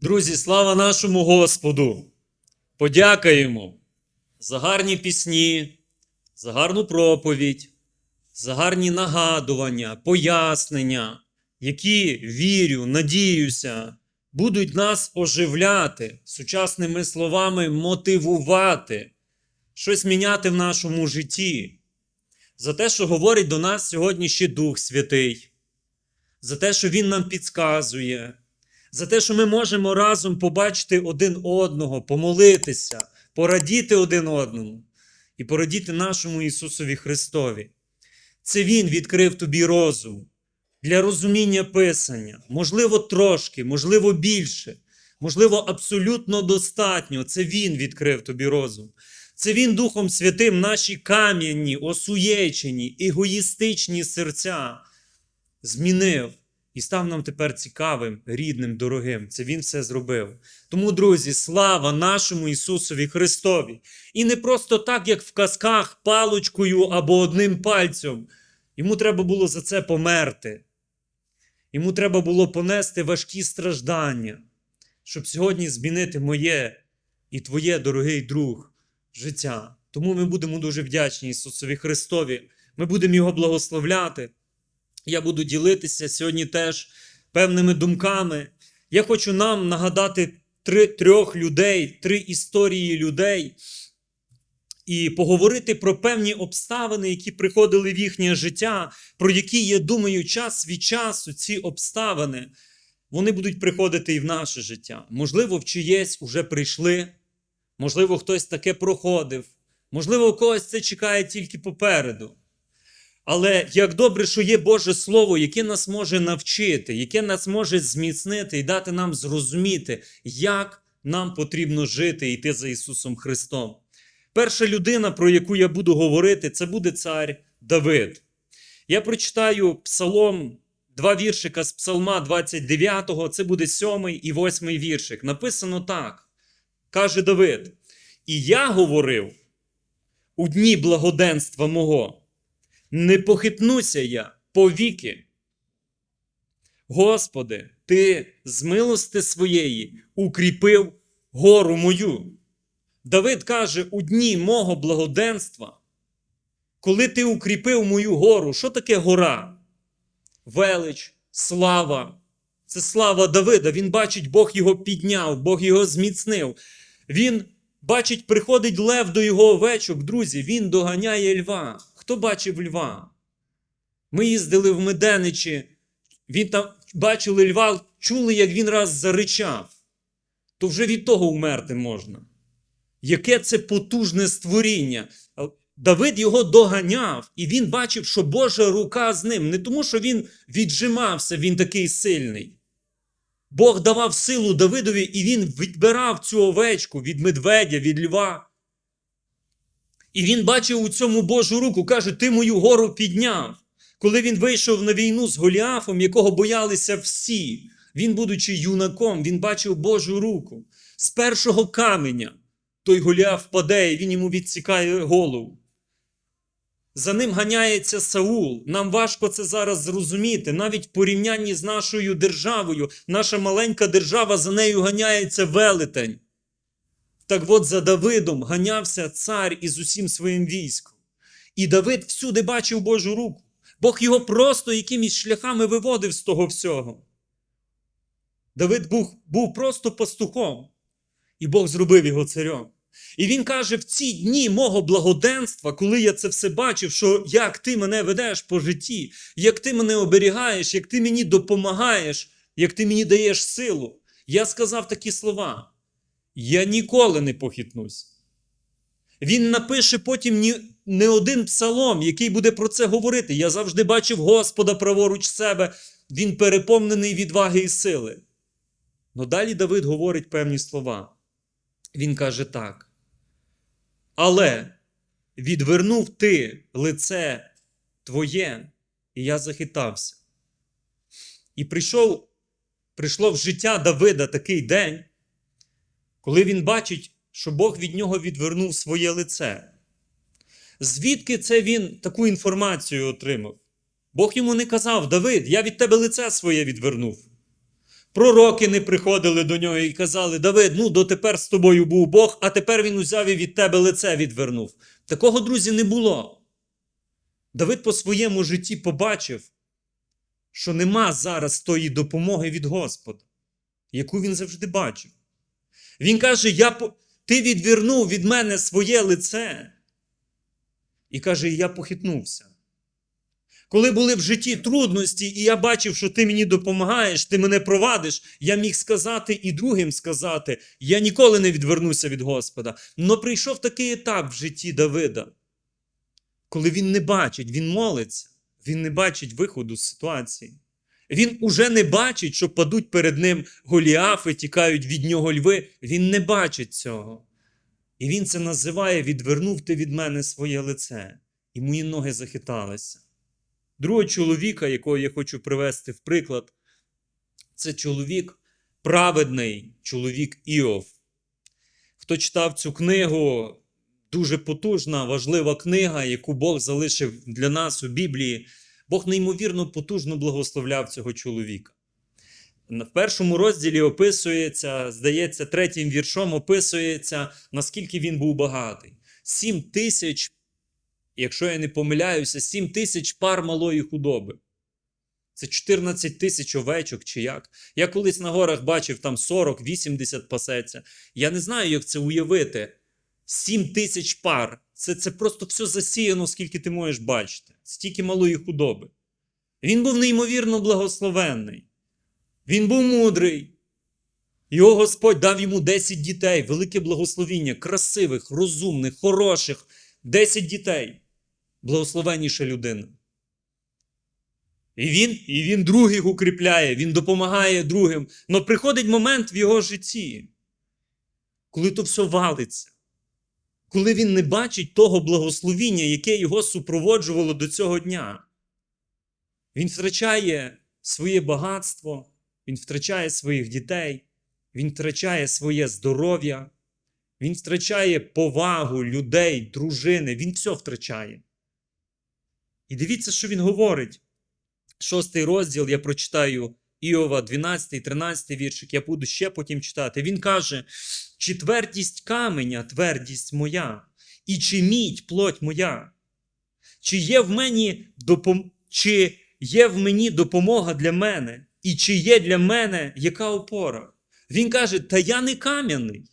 Друзі, слава нашому Господу! Подякуємо за гарні пісні, за гарну проповідь, за гарні нагадування, пояснення, які вірю, надіюся, будуть нас оживляти, сучасними словами мотивувати, щось міняти в нашому житті. За те, що говорить до нас сьогодні ще Дух Святий, за те, що Він нам підказує за те, що ми можемо разом побачити один одного, помолитися, порадіти один одному і порадіти нашому Ісусові Христові. Це Він відкрив тобі розум для розуміння Писання, можливо, трошки, можливо, більше, можливо, абсолютно достатньо. Це Він відкрив тобі розум. Це Він Духом Святим наші кам'яні, осуєчені, егоїстичні серця змінив і став нам тепер цікавим, рідним, дорогим. Це Він все зробив. Тому, друзі, слава нашому Ісусові Христові! І не просто так, як в казках, палочкою або одним пальцем. Йому треба було за це померти. Йому треба було понести важкі страждання, щоб сьогодні змінити моє і твоє, дорогий друг, життя. Тому ми будемо дуже вдячні Ісусові Христові. Ми будемо Його благословляти. Я буду ділитися сьогодні теж певними думками. Я хочу нам нагадати три, трьох людей, три історії людей і поговорити про певні обставини, які приходили в їхнє життя, про які, я думаю, час від часу ці обставини вони будуть приходити і в наше життя. Можливо, в чиєсь уже прийшли, можливо, хтось таке проходив, можливо, у когось це чекає тільки попереду. Але як добре, що є Боже Слово, яке нас може навчити, яке нас може зміцнити і дати нам зрозуміти, як нам потрібно жити і йти за Ісусом Христом. Перша людина, про яку я буду говорити, це буде цар Давид. Я прочитаю псалом, два віршика з псалма 29, це буде сьомий і восьмий віршик. Написано так: каже Давид: І я говорив у дні благоденства мого не похитнуся я повіки. Господи, Ти з милости своєї укріпив гору мою. Давид каже: у дні мого благоденства, коли ти укріпив мою гору, що таке гора? Велич, слава. Це слава Давида. Він бачить, Бог його підняв, Бог його зміцнив. Він бачить, приходить лев до його овечок, друзі, він доганяє льва. Хто бачив льва? Ми їздили в Меденичі, він там бачили льва, чули, як він раз заричав. То вже від того вмерти можна. Яке це потужне створіння? Давид його доганяв, і він бачив, що Божа рука з ним. Не тому, що він віджимався, він такий сильний. Бог давав силу Давидові, і він відбирав цю овечку від медведя, від льва. І він бачив у цьому Божу руку, каже: Ти мою гору підняв. Коли він вийшов на війну з Голіафом, якого боялися всі, він, будучи юнаком, він бачив Божу руку. З першого каменя той Голіаф паде, і він йому відсікає голову. За ним ганяється Саул. Нам важко це зараз зрозуміти. Навіть в порівнянні з нашою державою, наша маленька держава за нею ганяється велетень. Так от за Давидом ганявся цар із усім своїм військом. І Давид всюди бачив Божу руку. Бог його просто якимись шляхами виводив з того всього. Давид був, був просто пастухом, і Бог зробив його царем. І він каже: в ці дні мого благоденства, коли я це все бачив, що як ти мене ведеш по житті, як ти мене оберігаєш, як ти мені допомагаєш, як ти мені даєш силу, я сказав такі слова. Я ніколи не похитнусь. Він напише потім ні, не один псалом, який буде про це говорити. Я завжди бачив Господа праворуч себе, він переповнений відваги і сили. Но далі Давид говорить певні слова. Він каже так. Але відвернув ти лице твоє, і я захитався. І прийшов, прийшло в життя Давида такий день, коли він бачить, що Бог від нього відвернув своє лице. Звідки це він таку інформацію отримав? Бог йому не казав: Давид, я від тебе лице своє відвернув. Пророки не приходили до нього і казали: Давид, ну дотепер з тобою був Бог, а тепер він узяв і від тебе лице відвернув. Такого, друзі, не було. Давид по своєму житті побачив, що нема зараз тої допомоги від Господа, яку він завжди бачив. Він каже: я, Ти відвернув від мене своє лице. І каже, я похитнувся. Коли були в житті трудності, і я бачив, що ти мені допомагаєш, ти мене провадиш, я міг сказати і другим сказати: я ніколи не відвернуся від Господа. Но прийшов такий етап в житті Давида, коли він не бачить, він молиться, він не бачить виходу з ситуації. Він уже не бачить, що падуть перед ним голіафи, тікають від нього льви. Він не бачить цього. І він це називає відвернув ти від мене своє лице, і мої ноги захиталися. Другого чоловіка, якого я хочу привести в приклад, це чоловік праведний, чоловік Іов. Хто читав цю книгу, дуже потужна, важлива книга, яку Бог залишив для нас у Біблії. Бог неймовірно потужно благословляв цього чоловіка. В першому розділі описується, здається, третім віршом описується, наскільки він був багатий. Сім тисяч, якщо я не помиляюся, сім тисяч пар малої худоби. Це 14 тисяч овечок чи як. Я колись на горах бачив там 40-80 пасеться. Я не знаю, як це уявити. 7 тисяч пар. Це, це просто все засіяно, скільки ти можеш бачити. Стільки малої худоби. Він був неймовірно благословенний. Він був мудрий. Його Господь дав йому 10 дітей, велике благословіння, красивих, розумних, хороших. 10 дітей. Благословенніша людина. І він, і він других укріпляє, він допомагає другим. Но приходить момент в його житті, коли то все валиться, коли він не бачить того благословіння, яке його супроводжувало до цього дня. Він втрачає своє багатство, він втрачає своїх дітей, він втрачає своє здоров'я, він втрачає повагу людей, дружини, він все втрачає. І дивіться, що він говорить. Шостий розділ я прочитаю Іова, 12, 13 віршик, я буду ще потім читати. Він каже: чи твердість каменя, твердість моя, і чи мідь плоть моя? Чи є в мені допом... чи є в мені допомога для мене, і чи є для мене яка опора? Він каже: Та я не кам'яний.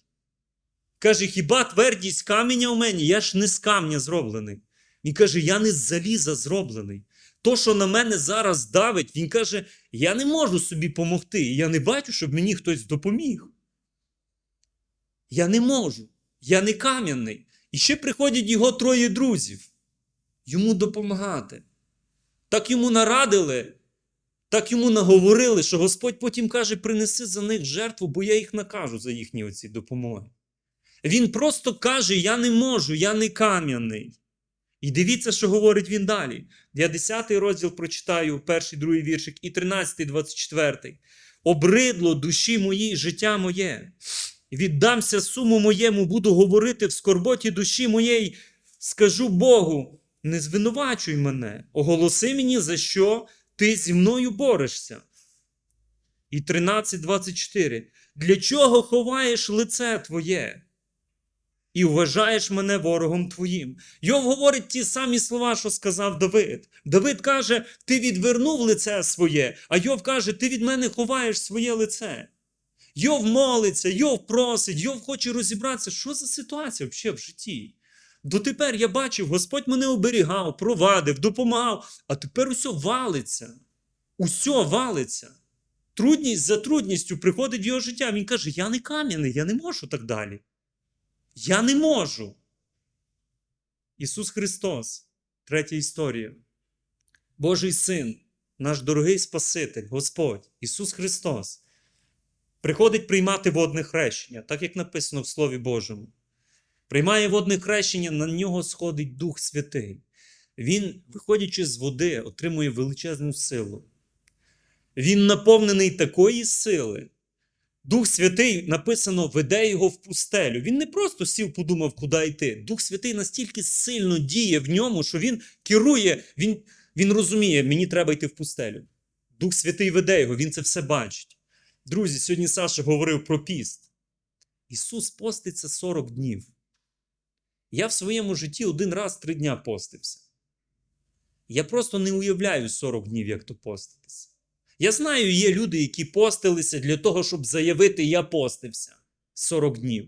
Каже, хіба твердість каменя у мені? Я ж не з камня зроблений. Він каже, я не з заліза зроблений. То, що на мене зараз давить, він каже: я не можу собі допомогти. І я не бачу, щоб мені хтось допоміг. Я не можу. Я не кам'яний. І ще приходять його троє друзів. Йому допомагати. Так йому нарадили, так йому наговорили, що Господь потім каже: принеси за них жертву, бо я їх накажу за їхні оці допомоги. Він просто каже: Я не можу, я не кам'яний. І дивіться, що говорить він далі. Я 10 розділ прочитаю, перший, другий віршик, і 13, 24. Обридло душі моїй життя моє. Віддамся суму моєму, буду говорити в скорботі душі моєї. Скажу Богу, не звинувачуй мене, оголоси мені, за що ти зі мною борешся. І 13.24. Для чого ховаєш лице твоє? І вважаєш мене ворогом твоїм. Йов говорить ті самі слова, що сказав Давид. Давид каже: Ти відвернув лице своє, а Йов каже, ти від мене ховаєш своє лице. Йов молиться, Йов просить, Йов хоче розібратися, що за ситуація взагалі в житті. Дотепер я бачив, Господь мене оберігав, провадив, допомагав, а тепер усе валиться. Усе валиться. Трудність за трудністю приходить в його життя. Він каже: Я не кам'яний, я не можу так далі. Я не можу. Ісус Христос, третя історія. Божий Син, наш дорогий Спаситель, Господь, Ісус Христос, приходить приймати водне хрещення, так як написано в Слові Божому. Приймає водне хрещення, на нього сходить Дух Святий. Він, виходячи з води, отримує величезну силу. Він наповнений такої сили. Дух Святий написано, веде його в пустелю. Він не просто сів, подумав, куди йти. Дух Святий настільки сильно діє в ньому, що він керує, він, він розуміє, мені треба йти в пустелю. Дух Святий веде його, він це все бачить. Друзі, сьогодні Саша говорив про піст. Ісус поститься 40 днів. Я в своєму житті один раз три дня постився. Я просто не уявляю 40 днів, як то поститися. Я знаю, є люди, які постилися для того, щоб заявити, я постився 40 днів.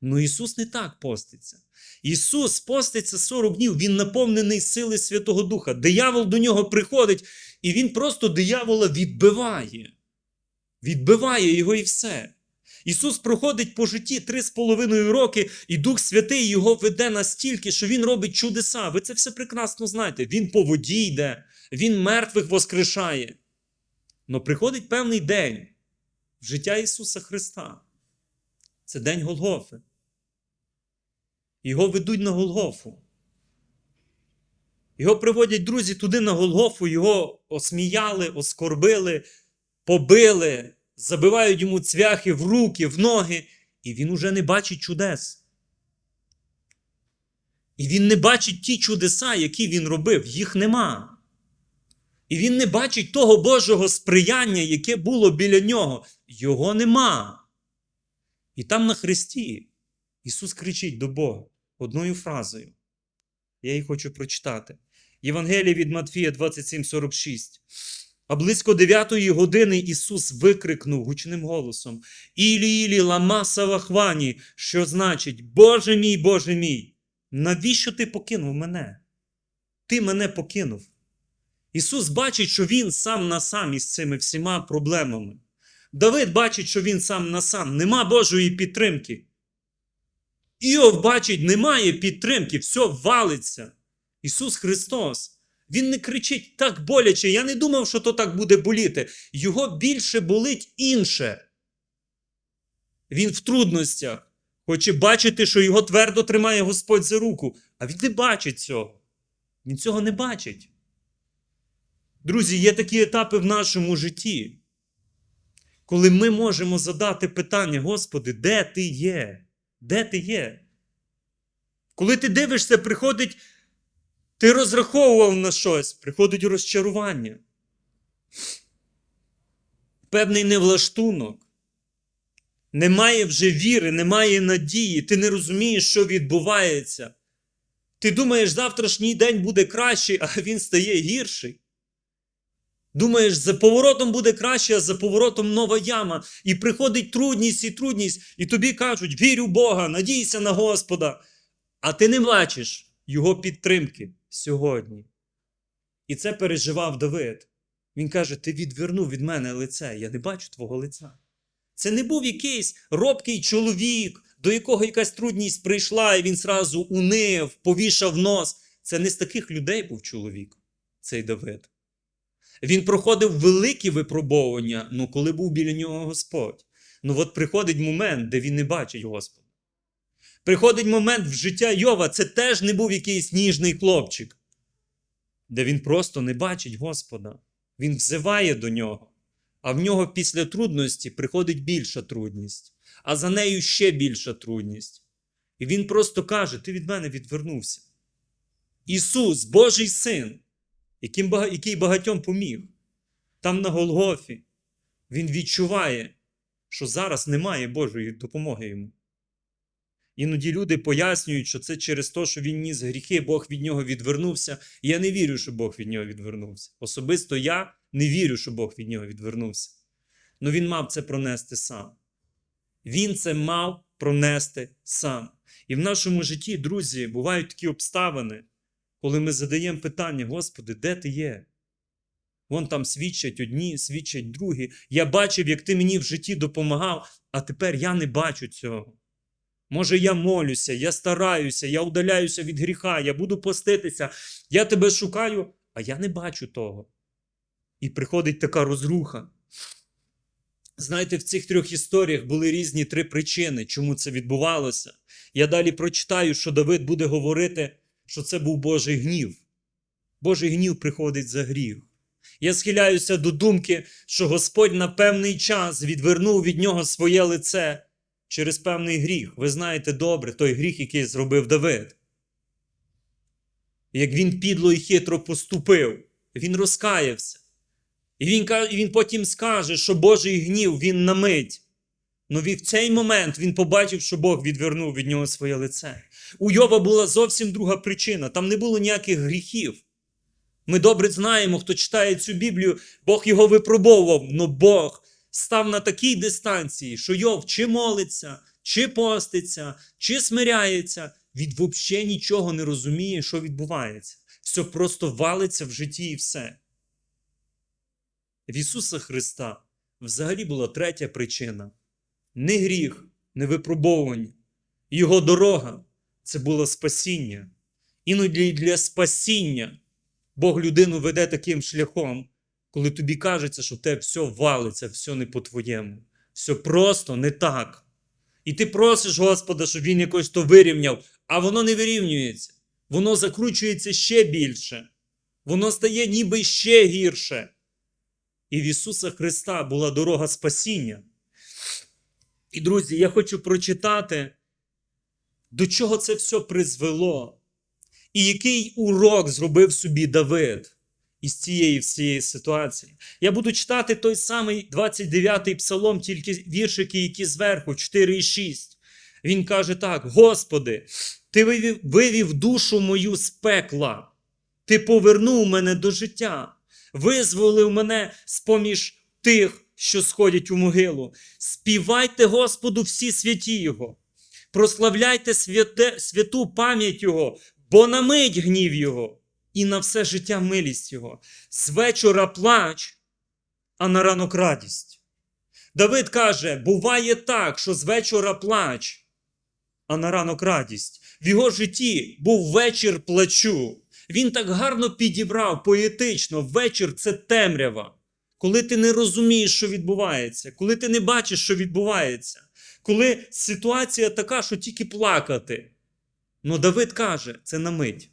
Ну Ісус не так поститься. Ісус поститься 40 днів, Він наповнений сили Святого Духа. Диявол до нього приходить, і він просто диявола відбиває. Відбиває його і все. Ісус проходить по житті три з половиною роки, і Дух Святий його веде настільки, що Він робить чудеса. Ви це все прекрасно знаєте. Він по воді йде, Він мертвих воскрешає. Но приходить певний день в життя Ісуса Христа. Це день Голгофи. Його ведуть на Голгофу. Його приводять друзі туди на Голгофу, його осміяли, оскорбили, побили, забивають йому цвяхи в руки, в ноги, і він уже не бачить чудес. І він не бачить ті чудеса, які він робив, їх нема. І він не бачить того Божого сприяння, яке було біля нього. Його нема. І там на Христі Ісус кричить до Бога одною фразою. Я її хочу прочитати. Євангеліє від Матфія 27,46. А близько дев'ятої години Ісус викрикнув гучним голосом: Ілі, Ілі, лама савахвані, що значить, Боже мій, Боже мій, навіщо ти покинув мене? Ти мене покинув. Ісус бачить, що Він сам на сам із цими всіма проблемами. Давид бачить, що він сам на сам, нема Божої підтримки. Іов бачить, немає підтримки, все валиться. Ісус Христос. Він не кричить так боляче. Я не думав, що то так буде боліти. Його більше болить інше. Він в трудностях. Хоче бачити, що його твердо тримає Господь за руку. А він не бачить цього. Він цього не бачить. Друзі, є такі етапи в нашому житті, коли ми можемо задати питання: Господи, де ти є? Де ти є? Коли ти дивишся, приходить, ти розраховував на щось, приходить розчарування. Певний невлаштунок. Немає вже віри, немає надії, ти не розумієш, що відбувається. Ти думаєш, завтрашній день буде кращий, а він стає гірший. Думаєш, за поворотом буде краще, а за поворотом нова яма. І приходить трудність і трудність, і тобі кажуть: вірю Бога, надійся на Господа. А ти не бачиш Його підтримки сьогодні. І це переживав Давид. Він каже: Ти відвернув від мене лице, я не бачу твого лиця. Це не був якийсь робкий чоловік, до якого якась трудність прийшла, і він зразу унив, повішав нос. Це не з таких людей був чоловік, цей Давид. Він проходив великі випробовування, ну коли був біля нього Господь. Ну от приходить момент, де він не бачить Господа. Приходить момент в життя Йова, це теж не був якийсь ніжний хлопчик, де він просто не бачить Господа. Він взиває до нього, а в нього після трудності приходить більша трудність, а за нею ще більша трудність. І він просто каже: Ти від мене відвернувся. Ісус, Божий син який багатьом поміг. Там на Голгофі він відчуває, що зараз немає Божої допомоги йому. Іноді люди пояснюють, що це через те, що він ніс гріхи, Бог від нього відвернувся. І я не вірю, що Бог від нього відвернувся. Особисто я не вірю, що Бог від нього відвернувся. Але він мав це пронести сам. Він це мав пронести сам. І в нашому житті, друзі, бувають такі обставини, коли ми задаємо питання, Господи, де ти є? Вон там свідчать одні, свідчать другі. Я бачив, як ти мені в житті допомагав, а тепер я не бачу цього. Може, я молюся, я стараюся, я удаляюся від гріха, я буду поститися, я тебе шукаю, а я не бачу того. І приходить така розруха. Знаєте, в цих трьох історіях були різні три причини, чому це відбувалося. Я далі прочитаю, що Давид буде говорити, що це був Божий гнів. Божий гнів приходить за гріх. Я схиляюся до думки, що Господь на певний час відвернув від нього своє лице через певний гріх. Ви знаєте добре той гріх, який зробив Давид. Як він підло і хитро поступив, він розкаявся. І він, він потім скаже, що Божий гнів він на мить. Но в цей момент він побачив, що Бог відвернув від нього своє лице. У Йова була зовсім друга причина. Там не було ніяких гріхів. Ми добре знаємо, хто читає цю Біблію, Бог його випробовував, но Бог став на такій дистанції, що Йов чи молиться, чи поститься, чи смиряється, він взагалі нічого не розуміє, що відбувається. Все просто валиться в житті і все. В Ісуса Христа взагалі була третя причина: не гріх, не випробовування. Його дорога це було спасіння. Іноді для спасіння Бог людину веде таким шляхом, коли тобі кажеться, що в тебе все валиться, все не по-твоєму. Все просто не так. І ти просиш Господа, щоб він якось то вирівняв, а воно не вирівнюється. Воно закручується ще більше. Воно стає ніби ще гірше. І в Ісуса Христа була дорога спасіння. І, друзі, я хочу прочитати, до чого це все призвело. І який урок зробив собі Давид із цієї всієї ситуації. Я буду читати той самий 29-й псалом, тільки віршики, які зверху, 4 і 6. Він каже так: Господи, ти вивів, вивів душу мою з пекла, ти повернув мене до життя, визволив мене з-поміж тих, що сходять у могилу. Співайте Господу всі святі Його, прославляйте святе, святу пам'ять Його, бо на мить гнів Його, і на все життя милість Його. З вечора плач, а на ранок радість. Давид каже: буває так, що з вечора плач, а на ранок радість. В його житті був вечір плачу. Він так гарно підібрав поетично. Вечір це темрява. Коли ти не розумієш, що відбувається, коли ти не бачиш, що відбувається, коли ситуація така, що тільки плакати. Ну Давид каже, це на мить.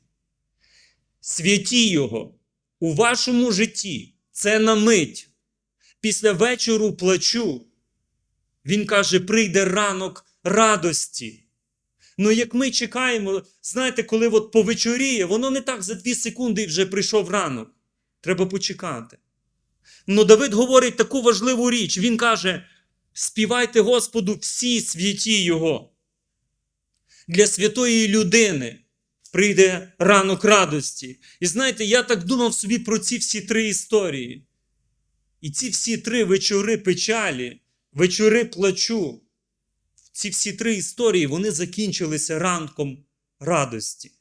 Святі його у вашому житті це на мить. Після вечору плачу. Він каже, прийде ранок радості. Ну, як ми чекаємо, знаєте, коли от повечоріє, воно не так за дві секунди вже прийшов ранок. Треба почекати. Ну, Давид говорить таку важливу річ. Він каже: співайте Господу всі святі Його. Для святої людини прийде ранок радості. І знаєте, я так думав собі про ці всі три історії. І ці всі три вечори печалі, вечори плачу. Ці всі три історії вони закінчилися ранком радості.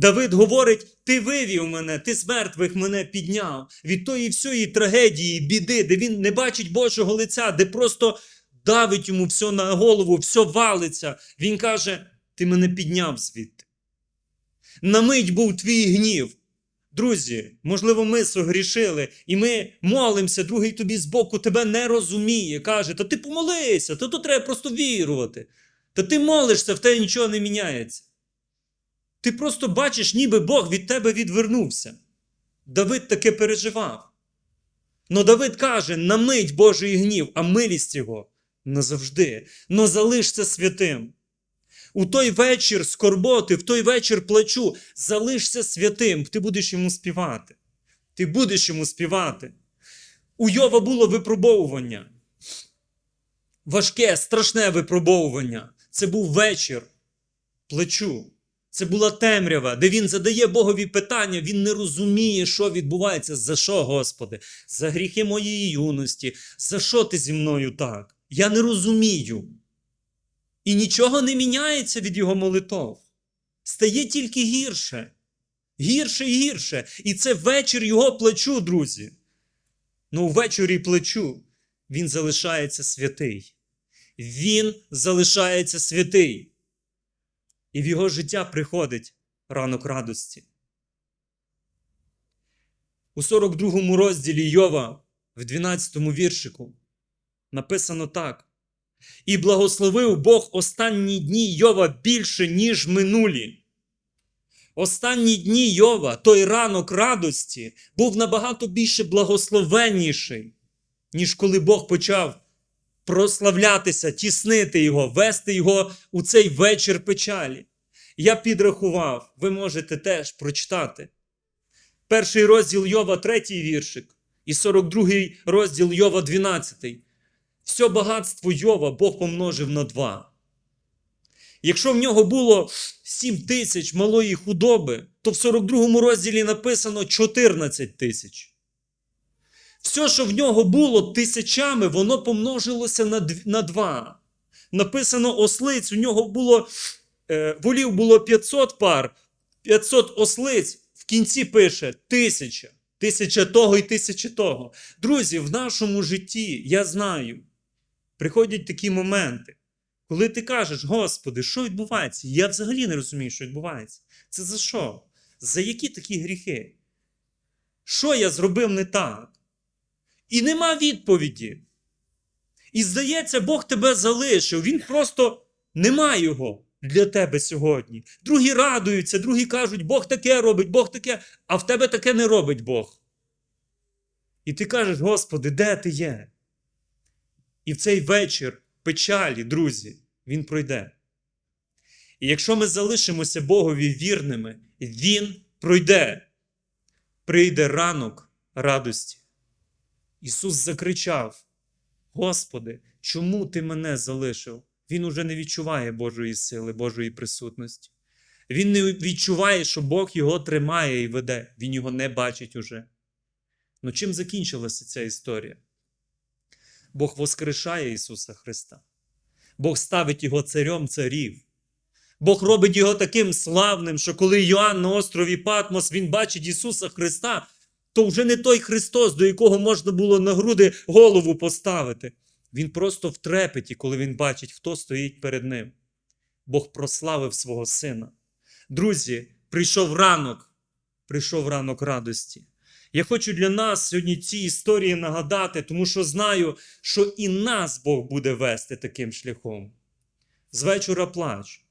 Давид говорить: Ти вивів мене, ти з мертвих мене підняв від тої всієї трагедії, біди, де він не бачить Божого лиця, де просто давить йому все на голову, все валиться. Він каже: Ти мене підняв звідти. На мить був твій гнів. Друзі, можливо, ми согрішили, і ми молимося, другий тобі збоку тебе не розуміє. Каже, та ти помолися, то, то треба просто вірувати. Та ти молишся, в тебе нічого не міняється. Ти просто бачиш, ніби Бог від тебе відвернувся. Давид таке переживав. Но Давид каже: на мить Божий гнів, а милість його назавжди. Но залишся святим. У той вечір скорботи, в той вечір плачу, залишся святим, ти будеш йому співати. Ти будеш йому співати. У Йова було випробовування. Важке, страшне випробовування. Це був вечір плачу. Це була темрява, де він задає Богові питання, він не розуміє, що відбувається. За що, Господи? За гріхи моєї юності. За що ти зі мною так? Я не розумію. І нічого не міняється від його молитов. Стає тільки гірше. Гірше і гірше. І це вечір його плачу, друзі. Ну, ввечері плачу. Він залишається святий. Він залишається святий. І в його життя приходить ранок радості. У 42 розділі Йова, в 12 віршику, написано так. І благословив Бог останні дні Йова більше, ніж минулі. Останні дні Йова, той ранок радості, був набагато більше благословенніший, ніж коли Бог почав прославлятися, тіснити його, вести його у цей вечір печалі. Я підрахував, ви можете теж прочитати. Перший розділ Йова, третій віршик. І 42 розділ Йова 12. Все багатство Йова Бог помножив на два. Якщо в нього було 7 тисяч малої худоби, то в 42 розділі написано 14 тисяч. Все, що в нього було тисячами, воно помножилося на, два. Написано ослиць, у нього було е, волів було 500 пар, 500 ослиць. В кінці пише тисяча. Тисяча того і тисяча того. Друзі, в нашому житті, я знаю, приходять такі моменти, коли ти кажеш, Господи, що відбувається? Я взагалі не розумію, що відбувається. Це за що? За які такі гріхи? Що я зробив не так? І нема відповіді. І здається, Бог тебе залишив. Він просто нема його для тебе сьогодні. Другі радуються, другі кажуть, Бог таке робить, Бог таке, а в тебе таке не робить Бог. І ти кажеш, Господи, де ти є? І в цей вечір печалі, друзі, він пройде. І якщо ми залишимося Богові вірними, Він пройде. Прийде ранок радості. Ісус закричав: Господи, чому ти мене залишив? Він уже не відчуває Божої сили, Божої присутності. Він не відчуває, що Бог його тримає і веде. Він його не бачить уже. Ну чим закінчилася ця історія? Бог воскрешає Ісуса Христа. Бог ставить його царем царів. Бог робить його таким славним, що коли Йоанн на острові Патмос він бачить Ісуса Христа, то вже не той Христос, до якого можна було на груди голову поставити. Він просто в трепеті, коли він бачить, хто стоїть перед ним. Бог прославив свого сина. Друзі, прийшов ранок, прийшов ранок радості. Я хочу для нас сьогодні ці історії нагадати, тому що знаю, що і нас Бог буде вести таким шляхом. З вечора плач,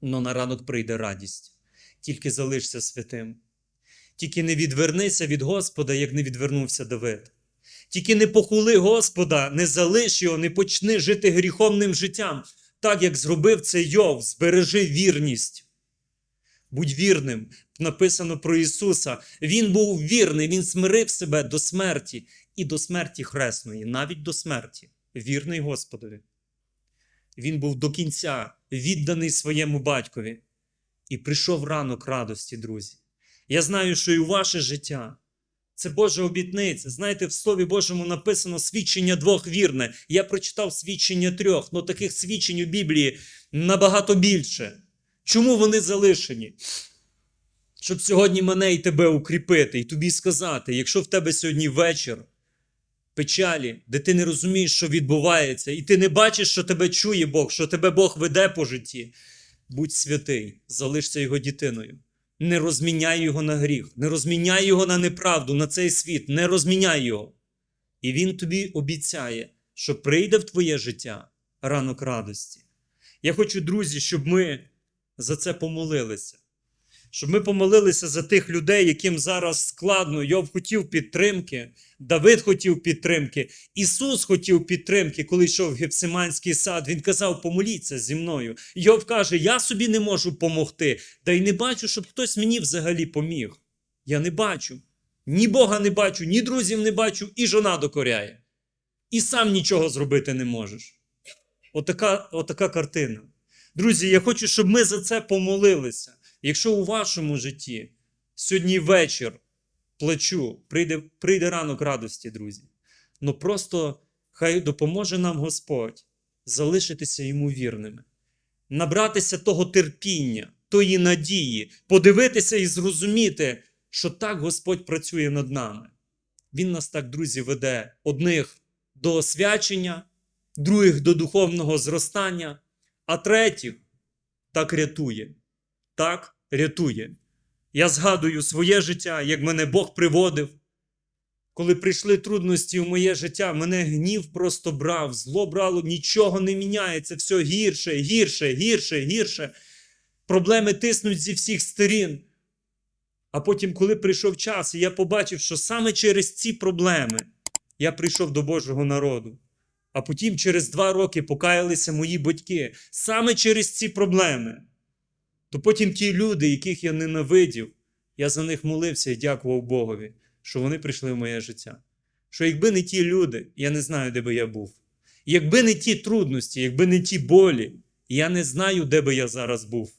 но на ранок прийде радість. Тільки залишся святим. Тільки не відвернися від Господа, як не відвернувся Давид. Тільки не похули Господа, не залиш його, не почни жити гріховним життям, так як зробив це Йов, збережи вірність. Будь вірним. Написано про Ісуса. Він був вірний, Він смирив себе до смерті і до смерті хресної, навіть до смерті, вірний Господові. Він був до кінця відданий своєму батькові. І прийшов ранок радості, друзі. Я знаю, що і ваше життя це Божа обітниця. Знаєте, в Слові Божому написано свідчення двох вірне. Я прочитав свідчення трьох, але таких свідчень у Біблії набагато більше. Чому вони залишені? Щоб сьогодні мене і тебе укріпити, і тобі сказати, якщо в тебе сьогодні вечір печалі, де ти не розумієш, що відбувається, і ти не бачиш, що тебе чує Бог, що тебе Бог веде по житті, будь святий, залишся його дитиною. Не розміняй його на гріх, не розміняй його на неправду, на цей світ, не розміняй його. І він тобі обіцяє, що прийде в твоє життя ранок радості. Я хочу, друзі, щоб ми за це помолилися. Щоб ми помолилися за тих людей, яким зараз складно. Йов хотів підтримки, Давид хотів підтримки, Ісус хотів підтримки, коли йшов в Гефсиманський сад. Він казав: помоліться зі мною. Йов каже: Я собі не можу помогти, та й не бачу, щоб хтось мені взагалі поміг. Я не бачу. Ні Бога не бачу, ні друзів не бачу, і жона докоряє. І сам нічого зробити не можеш. Отака, отака картина. Друзі, я хочу, щоб ми за це помолилися. Якщо у вашому житті сьогодні вечір плачу, прийде, прийде ранок радості, друзі. Ну просто хай допоможе нам Господь залишитися йому вірними, набратися того терпіння, тої надії, подивитися і зрозуміти, що так Господь працює над нами. Він нас так, друзі, веде одних до освячення, других до духовного зростання, а третіх так рятує. Так рятує. Я згадую своє життя, як мене Бог приводив. Коли прийшли трудності в моє життя, мене гнів просто брав, зло брало, нічого не міняється, все гірше, гірше, гірше, гірше. Проблеми тиснуть зі всіх сторін. А потім, коли прийшов час, і я побачив, що саме через ці проблеми я прийшов до Божого народу. А потім через два роки покаялися мої батьки саме через ці проблеми. То потім ті люди, яких я ненавидів, я за них молився і дякував Богові, що вони прийшли в моє життя. Що якби не ті люди, я не знаю, де би я був. Якби не ті трудності, якби не ті болі, я не знаю, де би я зараз був.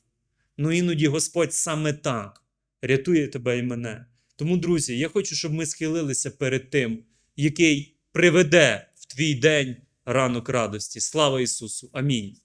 Ну іноді Господь саме так рятує тебе і мене. Тому, друзі, я хочу, щоб ми схилилися перед тим, який приведе в твій день ранок радості. Слава Ісусу! Амінь.